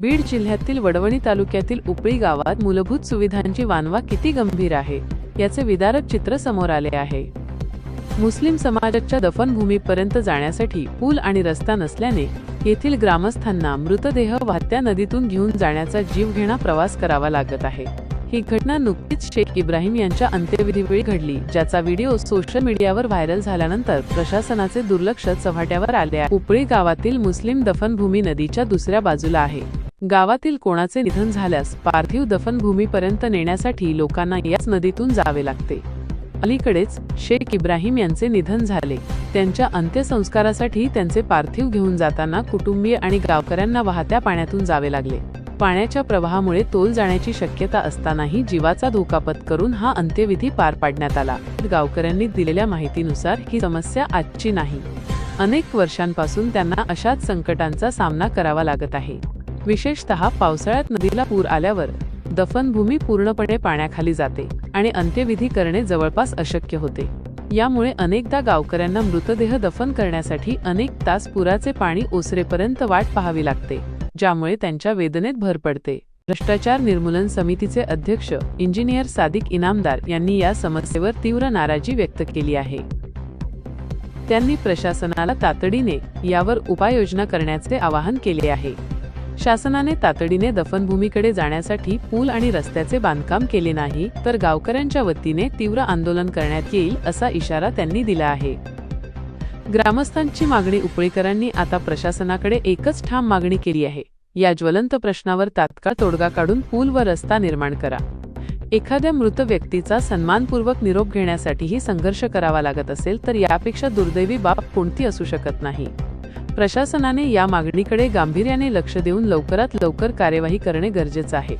बीड जिल्ह्यातील वडवणी तालुक्यातील उपळी गावात मूलभूत सुविधांची वानवा किती गंभीर आहे याचे विदारक चित्र समोर आले आहे. मुस्लिम समाजाच्या दफनभूमीपर्यंत जाण्यासाठी पूल आणि रस्ता नसल्याने येथील ग्रामस्थांना मृतदेह वाहत्या नदीतून घेऊन जाण्याचा जीवघेणा प्रवास करावा लागत आहे. ही घटना नुकतीच शेख इब्राहिम यांच्या अंत्यविधीवेळी घडली ज्याचा व्हिडिओ सोशल मीडियावर व्हायरल झाल्यानंतर प्रशासनाचे दुर्लक्ष चव्हाट्यावर आले उपळी गावातील मुस्लिम दफनभूमी नदीच्या दुसऱ्या बाजूला आहे. गावातील कोणाचे निधन झाल्यास पार्थिव दफनभूमीपर्यंत नेण्यासाठी लोकांना याच नदीतून जावे लागते. अलीकडेच शेख इब्राहिम यांचे निधन झाले. त्यांच्या अंत्यसंस्कारासाठी त्यांचे पार्थिव घेऊन जाताना कुटुंबीय आणि गावकऱ्यांना वाहत्या पाण्यातून जावे लागले. पाण्याच्या प्रवाहामुळे तोल जाण्याची शक्यता असतानाही जीवाचा धोका पत्करून हा अंत्यविधी पार पाडण्यात आला. गावकऱ्यांनी दिलेल्या माहितीनुसार ही समस्या आजची नाही. अनेक वर्षांपासून त्यांना अशाच संकटांचा सामना करावा लागत आहे. विशेषतः पावसाळ्यात नदीला पूर आल्यावर दफनभूमी पूर्णपणे पाण्याखाली जाते आणि अंत्यविधी करणे जवळपास अशक्य होते. यामुळे अनेकदा गावकऱ्यांना मृतदेह दफन करण्यासाठी अनेक तास पुराचे पाणी ओसरेपर्यंत वाट पाहावी लागते ज्यामुळे त्यांच्या वेदनेत भर पडते. भ्रष्टाचार निर्मूलन समितीचे अध्यक्ष इंजिनियर सादिक इनामदार यांनी या समस्येवर तीव्र नाराजी व्यक्त केली आहे. त्यांनी प्रशासनाला तातडीने यावर उपाययोजना करण्याचे आवाहन केले आहे. शासनाने तातडीने दफनभूमीकडे जाण्यासाठी पूल आणि रस्त्याचे बांधकाम केले नाही तर गावकऱ्यांच्या वतीने तीव्र आंदोलन करण्यात येईल असा इशारा त्यांनी दिला आहे. ग्रामस्थांची मागणी उपळीकरांनी आता प्रशासनाकडे एकच ठाम मागणी केली आहे. या ज्वलंत प्रश्नावर तात्काळ तोडगा काढून पूल व रस्ता निर्माण करा. एखाद्या मृत व्यक्तीचा सन्मानपूर्वक निरोप घेण्यासाठीही संघर्ष करावा लागत असेल तर यापेक्षा दुर्दैवी बाब कोणती असू शकत नाही. प्रशासनाने या मागणीकडे गांभीर्याने लक्ष देऊन लवकरात लवकर कार्यवाही करणे गरजेचं आहे.